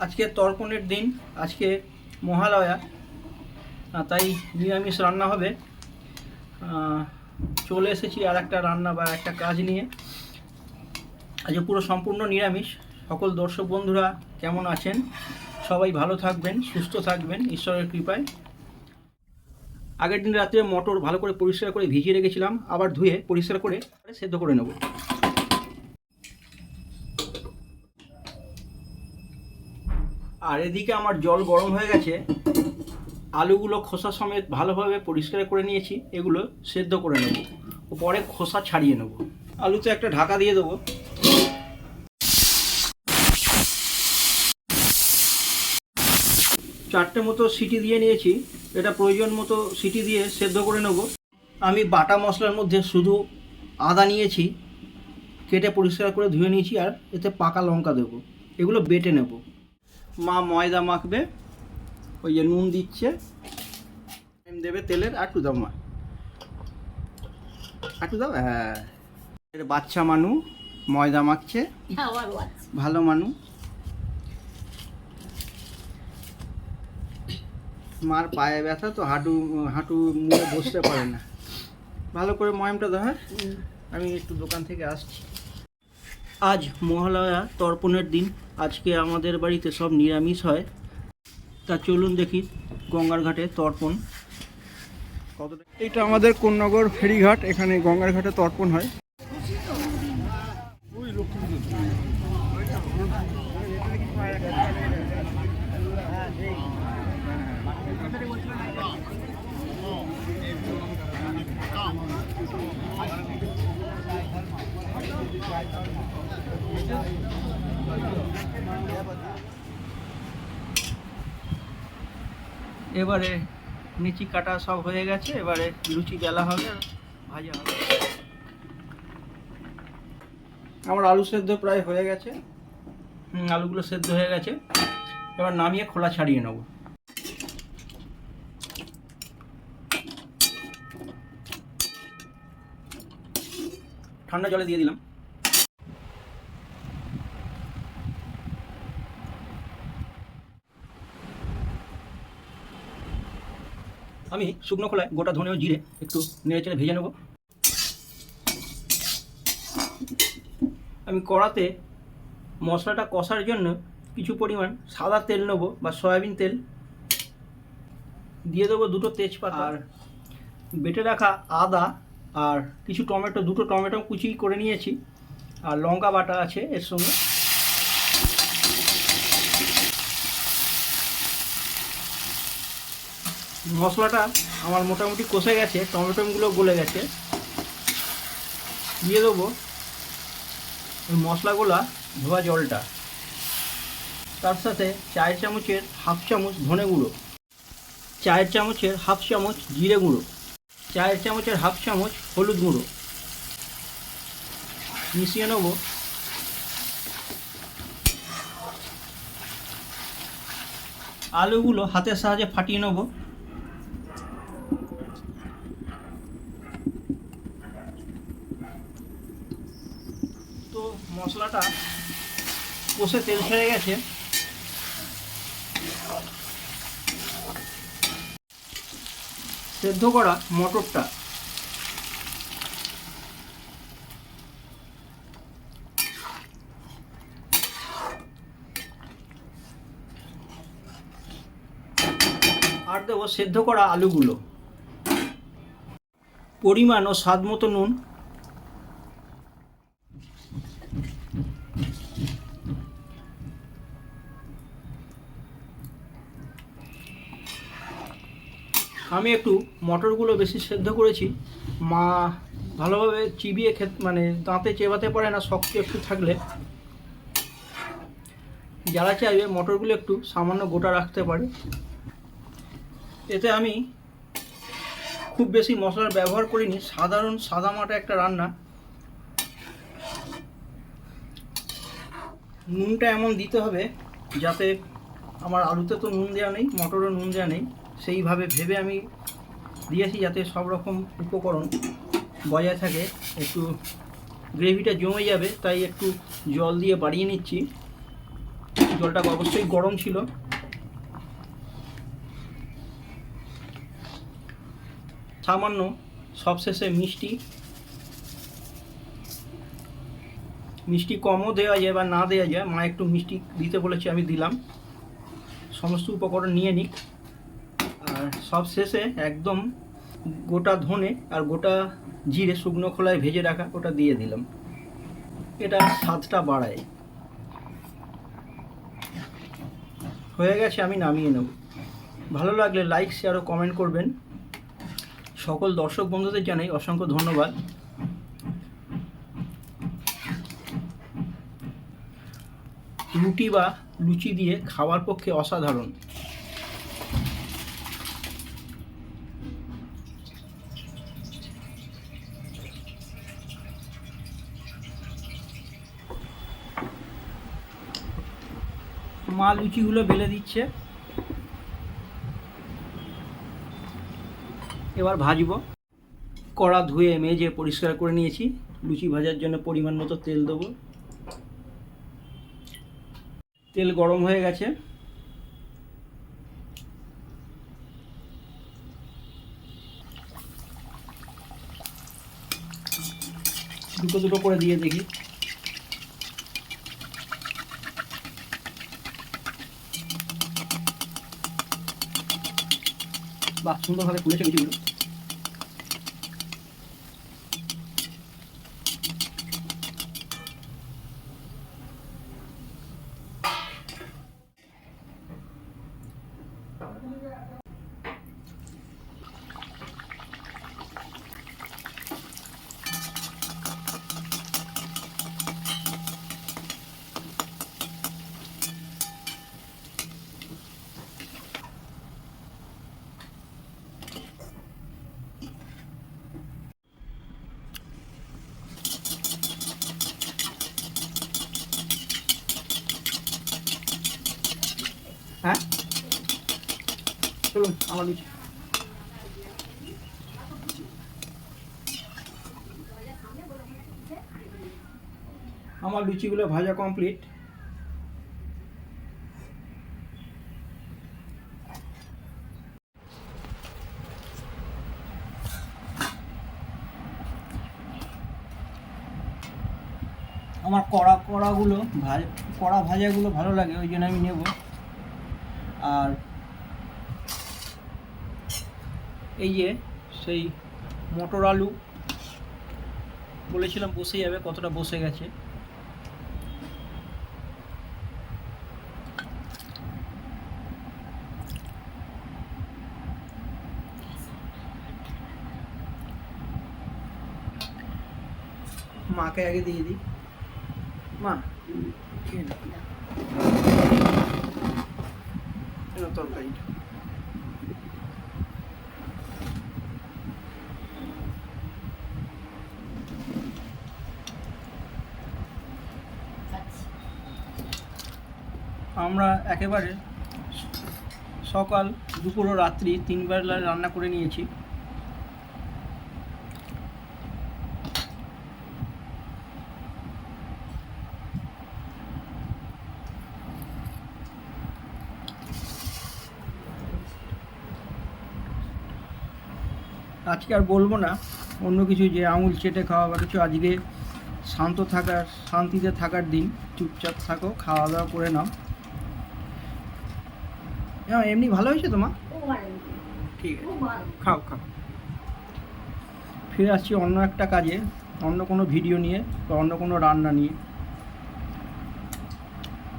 আজকে তর্পণের দিন, আজকে মহালয়া। তাই নিরামিষ রান্না হবে। চলে এসেছি আর একটা রান্না বা একটা কাজ নিয়ে। আজকে পুরো সম্পূর্ণ নিরামিষ। সকল দর্শক বন্ধুরা কেমন আছেন? সবাই ভালো থাকবেন, সুস্থ থাকবেন, ঈশ্বরের কৃপায়। আগের দিন রাত্রে মটর ভালো করে পরিষ্কার করে ভিজিয়ে রেখেছিলাম, আবার ধুয়ে পরিষ্কার করে সেদ্ধ করে নেব। আর এদিকে আমার জল গরম হয়ে গেছে। আলুগুলো খোসা সমেত ভালোভাবে পরিষ্কার করে নিয়েছি, এগুলো সেদ্ধ করে নেব। ও পরে খোসা ছাড়িয়ে নেব। আলুতে একটা ঢাকা দিয়ে দেবো। চারটে মতো সিটি দিয়ে নিয়েছি। এটা প্রয়োজন মতো সিটি দিয়ে সেদ্ধ করে নেব। আমি বাটা মশলার মধ্যে শুধু আদা নিয়েছি, কেটে পরিষ্কার করে ধুয়ে নিয়েছি, আর এতে পাকা লঙ্কা দেবো। এগুলো বেটে নেব। মা ময়দা মাখবে ওই যে নুন দিচ্ছে। দেবে তেলের একটু দাও মা। একটু দাও হ্যাঁ। বাচ্চা মানু ময়দা মাখছে। ভালো মানু। মার পায়ে ব্যথা তো হাঁটু হাঁটু মুড়ে বসতে পারে না। ভালো করে ময়মটা হ্যাঁ আমি একটু দোকান থেকে আসছি। আজ মহালয়া তর্পণের দিন। আজকে আমাদের বাড়িতে সব নিরামিষ হয়। তা চলুন দেখি গঙ্গার ঘাটে তর্পণ। কতটা এটা আমাদের কোন্নগর ফেরিঘাট, এখানে গঙ্গার ঘাটে তর্পণ হয়। এবারে নিচি কাটা সব হয়ে গেছে এবারে লুচি বেলা হবে ভাজা হবে। আমার আলু সেদ্ধ প্রায় হয়ে গেছে। হুম, আলুগুলো সেদ্ধ হয়ে গেছে। এবার নামিয়ে খোলা ছাড়িয়ে নেব। ঠান্ডা জলে দিয়ে দিলাম। আমি শুকনো খোলায় গোটা ধনে ও জিরে একটু নেড়ে চেড়ে ভেজে নেব। আমি কড়াতে মশলাটা কষার জন্য কিছু পরিমাণ সাদা তেল নেব বা সয়াবিন তেল। দিয়ে দেবো দুটো তেজপাতা। আর বেটে রাখা আদা আর কিছু টমেটো দুটো টমেটো কুচি করে নিয়েছি। আর লঙ্কা বাটা আছে এর সঙ্গে। মশলাটা আমার মোটামুটি কষে গেছে টমেটোগুলো গলে গেছে। দিয়ে দেবো ওই মশলাগুলা ধোয়া জলটা। তার সাথে চায়ের চামচের হাফ চামচ ধনে গুঁড়ো, চায়ের চামচের হাফ চামচ জিরে গুঁড়ো, চায়ের চামচের হাফ চামচ হলুদ গুঁড়ো। মিশিয়ে নেব। আলুগুলো হাতের সাহায্যে ফাটিয়ে নেব। তো মশলাটা কষে তেল ছেড়ে গেছে। সেদ্ধ করা মটরটা। আর দেবো সেদ্ধ করা আলুগুলো। পরিমাণ ও স্বাদ মতো নুন। আমি একটু মটরগুলো বেশি সেদ্ধ করেছি। মা ভালোভাবে চিবিয়ে খেত মানে দাঁতে চেবাতে পারে না, শক্ত একটু থাকলে। যারা চাইবে মটরগুলো একটু সামান্য গোটা রাখতে পারে। এতে আমি খুব বেশি মশলার ব্যবহার করিনি, সাধারণ সাদা মাটা একটা রান্না। নুনটা এমন দিতে হবে যাতে আমার আলুতে তো নুন দেওয়া নেই মটরও নুন দেওয়া নেই। সেইভাবে ভেবে আমি দিয়েছি যাতে সব রকম উপকরণ বজায় থাকে। একটু গ্রেভিটা জমে যাবে, তাই একটু জল দিয়ে বাড়িয়ে নিচ্ছি। জলটা অবশ্যই গরম ছিল। সামান্য সবশেষে মিষ্টি। মিষ্টি কমও দেওয়া যায় বা না দেওয়া যায়, মা একটু মিষ্টি দিতে বলেছে, আমি দিলাম। সমস্ত উপকরণ নিয়ে নিক। সব শেষে একদম গোটা ধনে আর গোটা জিরে শুকনো খোলায় ভেজে রাখা, ওটা দিয়ে দিলাম। এটা স্বাদটা বাড়ায়। হয়ে গেছে, আমি নামিয়ে নেব। ভালো লাগলে লাইক শেয়ার ও কমেন্ট করবেন। সকল দর্শক বন্ধুদের জানাই অসংখ্য ধন্যবাদ। রুটি বা লুচি দিয়ে খাওয়ার পক্ষে অসাধারণ। মা লুচিগুলো বেলে দিচ্ছে। এবার ভাজবো। কড়া ধুয়ে মেজে পরিষ্কার করে নিয়েছি। লুচি ভাজার জন্য পরিমাণ মতো তেল দেবো। তেল গরম হয়ে গেছে। দুটো দুটো করে দিয়ে দেখি। 吧从动消费除了这个就没 হ্যাঁ? চলুন, আমার আমার লুচিগুলো ভাজা কমপ্লিট আমার কড়া কড়াগুলো ভাজ কড়া ভাজাগুলো ভালো লাগে, ওই জন্য আমি নেব। আর এই যে সেই মটর আলু, বলেছিলাম বসে যাবে, কতটা বসে গেছে। মাকে আগে দিয়ে দিই। মা এই তরকারিটা আমরা একেবারে সকাল দুপুর ও রাত্রি তিন বেলা রান্না করে নিয়েছি। আজকে আর বলব না। অন্য কিছু যে আঙুল চেটে খাওয়া বা কিছু আজকে শান্ত থাকার শান্তিতে থাকার দিন চুপচাপ থাকো খাওয়া দাওয়া করে নাও। হ্যাঁ এমনি ভালো হয়েছে তোমার? ঠিক আছে। খাও খাও। ফিরে আসছি অন্য একটা কাজে অন্য কোনো ভিডিও নিয়ে বা অন্য কোনো রান্না নিয়ে।